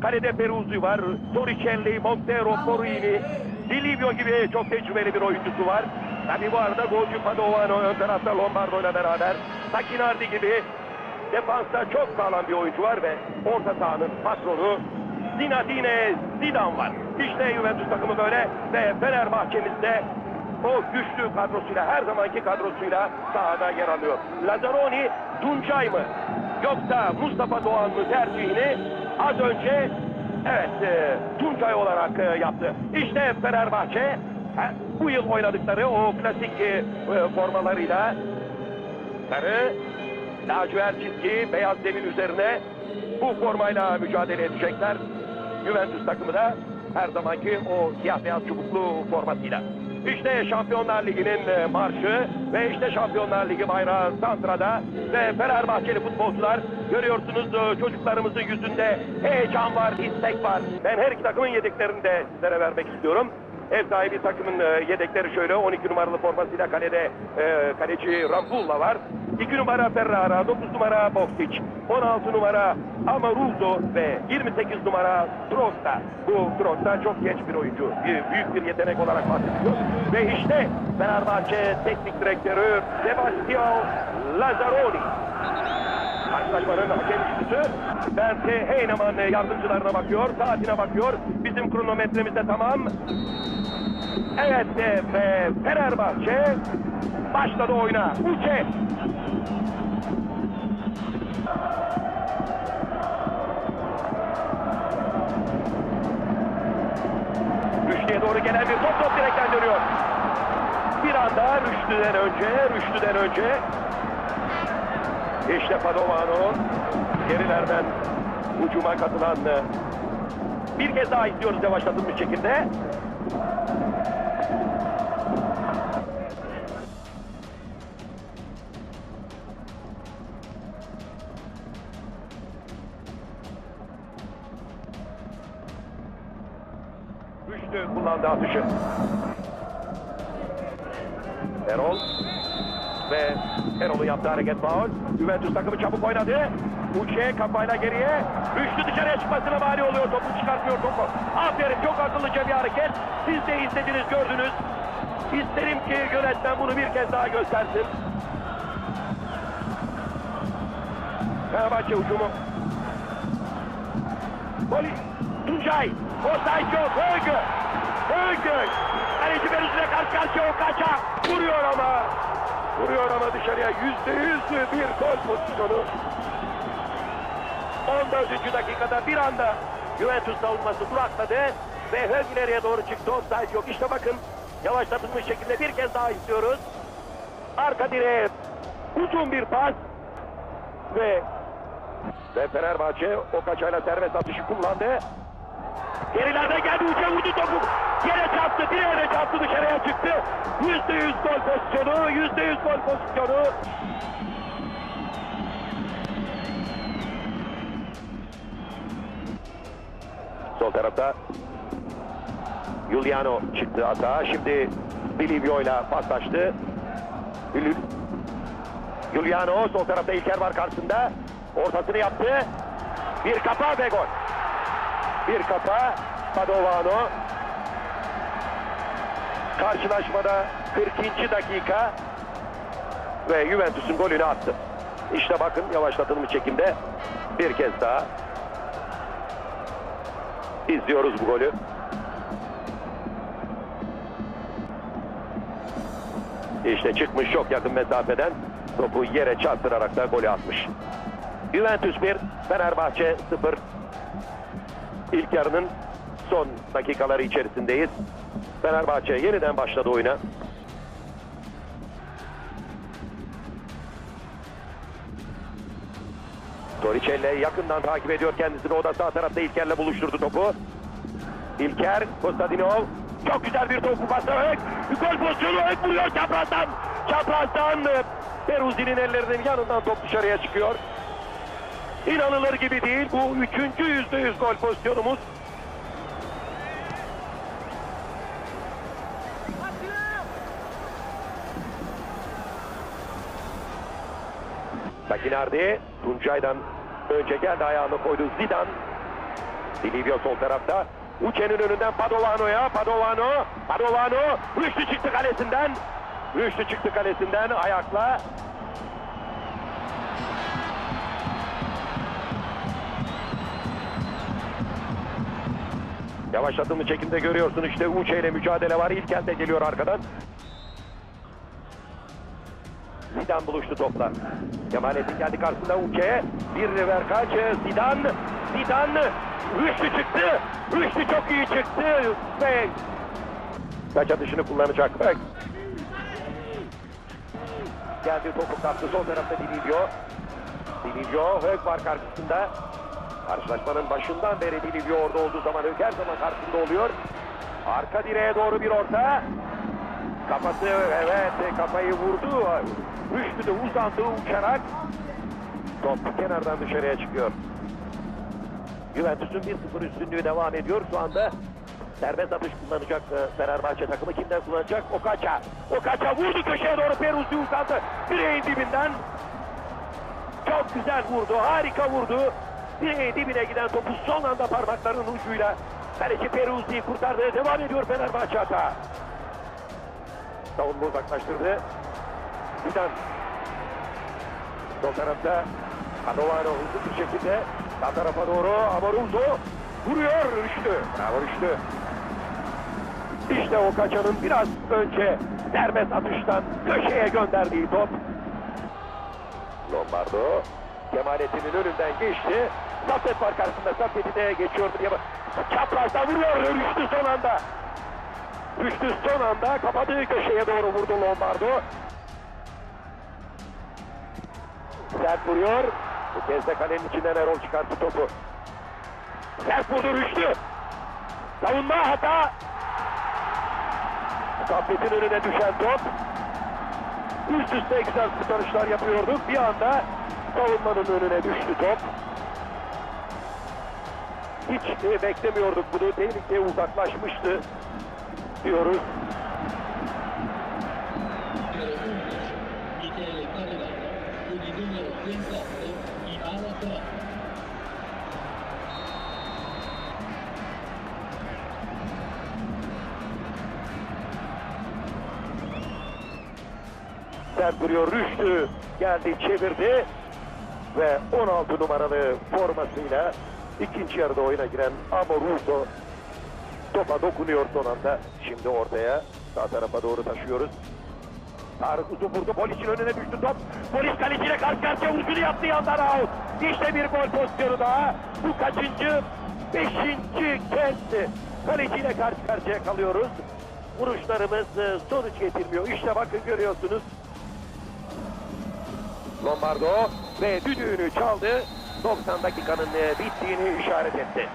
Kalede Peruzzi var. Torricelli, Montero, Porini, Silvio gibi çok tecrübeli bir oyuncusu var. Tabi bu arada golcü Padovano ön tarafta Lombardo ile beraber. Sakinardi gibi defansta çok sağlam bir oyuncu var ve orta sahanın patronu Zinedine Zidane var. İşte Juventus takımı böyle ve Fenerbahçe'mizde o güçlü kadrosuyla her zamanki kadrosuyla sahada yer alıyor. Lazzaroni Tuncay mı yoksa Mustafa Doğan mı tercihini az önce evet e, Tuncay olarak e, yaptı. İşte Fenerbahçe bu yıl oynadıkları o klasik e, e, formalarıyla sarı lacivert çizgi beyaz zemin üzerine bu formayla mücadele edecekler. Juventus takımı da her zamanki o siyah beyaz çubuklu formasıyla. İşte Şampiyonlar Ligi'nin e, marşı ve işte Şampiyonlar Ligi bayrağı Santra'da ve Fenerbahçeli futbolcular görüyorsunuz e, çocuklarımızın yüzünde heyecan var, istek var. Ben her iki takımın yedeklerini de sizlere vermek istiyorum. Ev sahibi takımın e, yedekleri şöyle 12 numaralı formasıyla kalede kaleci Rambulla var. 2 numara Ferrara, 9 numara Boksic, 16 numara Amaruzo ve 28 numara Trosta. Bu Trosta çok genç bir oyuncu. Bir, büyük bir yetenek olarak bahsediliyor. Ve işte Fenerbahçe teknik direktörü Sebastian Lazzaroni. Karşılaşmanın hakem üçlüsü Berke Heyneman yardımcılarına bakıyor, saatine bakıyor. Bizim kronometremiz de tamam. Evet ve Fenerbahçe başladı oyuna. Uçe. Rüştü'ye doğru gelen bir top top direkten dönüyor. Bir anda Rüştü'den önce, Rüştü'den önce işte Padovano gerilerden hücuma katılan bir kez daha izliyoruz yavaşlatılmış şekilde. Rüştü kullandı atışı. Erol ve Erol'un yaptığı hareket faul. Juventus takımı çabuk oynadı. Uçe kafayla geriye. Rüştü dışarıya çıkmasına mani oluyor. Topu çıkartmıyor topu. Aferin çok akıllıca bir hareket. Siz de izlediniz gördünüz. İsterim ki yönetmen bunu bir kez daha göstersin. Fenerbahçe hücumu. Goli. Tuncay. Offside yok. Öngü. Öngü. Kaleci Beruz'la karşı karşıya o kaça. Vuruyor ama. Vuruyor ama dışarıya yüzde yüz bir gol pozisyonu. 14. dakikada bir anda Juventus savunması durakladı ve Hög ileriye doğru çıktı. Offside yok. İşte bakın yavaşlatılmış şekilde bir kez daha istiyoruz. Arka direğe uzun bir pas ve ve Fenerbahçe o kaçayla serbest atışı kullandı. Gerilerden geldi uça vurdu topu. Yere çarptı, direğe de çarptı dışarıya çıktı. Yüzde yüz gol pozisyonu, yüzde yüz gol pozisyonu. Sol tarafta Giuliano çıktı hata. Şimdi Bilivio ile paslaştı. Giuliano sol tarafta İlker var karşısında. Ortasını yaptı. Bir kafa ve gol. Bir kafa Padovano. Karşılaşmada 40. dakika ve Juventus'un golünü attı. İşte bakın yavaşlatılmış çekimde bir kez daha izliyoruz bu golü. İşte çıkmış çok yakın mesafeden topu yere çarptırarak da golü atmış. Juventus 1, Fenerbahçe 0. İlk yarının son dakikaları içerisindeyiz. Fenerbahçe yeniden başladı oyuna. Torricelli yakından takip ediyor kendisini. O da sağ tarafta İlker'le buluşturdu topu. İlker, Kostadinov. Çok güzel bir topu pası. Ök. Gol pozisyonu Ök vuruyor çaprazdan. Çaprazdan Peruzzi'nin ellerinin yanından top dışarıya çıkıyor. İnanılır gibi değil. Bu üçüncü yüzde yüz gol pozisyonumuz. Sakinardi Tuncay'dan önce geldi ayağını koydu Zidane. Silivio sol tarafta. Uçe'nin önünden Padovano'ya. Padovano. Padovano. Rüştü çıktı kalesinden. Rüştü çıktı kalesinden ayakla. Yavaş adımlı çekimde görüyorsun işte Uçe ile mücadele var. İlkel de geliyor arkadan. Zidane buluştu topla. Kemalettin geldi karşısında Uçe. Bir verkaç. Zidane. Zidane. Rüştü çıktı. Rüştü çok iyi çıktı. Ve kaç atışını kullanacak. Bak. Geldi topu kaptı. Sol tarafta Dilivio. Dilivio. Hög var karşısında. Karşılaşmanın başından beri Dilivio orada olduğu zaman Hög her zaman karşısında oluyor. Arka direğe doğru bir orta. Kafası evet kafayı vurdu. Rüştü de uzandı uçarak. Top kenardan dışarıya çıkıyor. Juventus'un 1-0 üstünlüğü devam ediyor. Şu anda serbest atış kullanacak e, Fenerbahçe takımı. Kimden kullanacak? Okaça. Okaça vurdu köşeye doğru Peruzzi uzandı. Direğin dibinden. Çok güzel vurdu. Harika vurdu. Direğin dibine giden topu son anda parmaklarının ucuyla Kaleci Peruzzi'yi kurtardı. Devam ediyor Fenerbahçe hata. Savunma uzaklaştırdı. Zidane. Sol tarafta Adovano hızlı bir şekilde sağ tarafa doğru Amoruzo vuruyor Rüştü. Bravo Rüştü. İşte o kaçanın biraz önce serbest atıştan köşeye gönderdiği top. Lombardo Kemalettin'in önünden geçti. Safet var karşısında. Safet'i de geçiyordu diye bak. Çaprazda vuruyor Rüştü son anda. Rüştü son anda kapadığı köşeye doğru vurdu Lombardo. Sert vuruyor. Bu kez de kalenin içinden Erol çıkarttı topu. Sert vurdu Rüştü. Savunma hata. Safet'in önüne düşen top. Üst üste egzersiz kurtarışlar yapıyorduk. Bir anda savunmanın önüne düştü top. Hiç e, beklemiyorduk bunu. Tehlike uzaklaşmıştı diyoruz. Michele Carrera, con il numero 38, Ivano Cross. Sert vuruyor Rüştü. Geldi çevirdi. Ve 16 numaralı formasıyla ikinci yarıda oyuna giren Amoruso topa dokunuyor son anda. Şimdi ortaya sağ tarafa doğru taşıyoruz. Tarık uzun vurdu. Polis'in önüne düştü top. Polis kaleciyle karşı karşıya ucunu yaptı yandan out. İşte bir gol pozisyonu daha. Bu kaçıncı? Beşinci kez kaleciyle karşı karşıya kalıyoruz. Vuruşlarımız e, sonuç getirmiyor. İşte bakın görüyorsunuz. Lombardo ve düdüğünü çaldı. 90 dakikanın e, bittiğini işaret etti.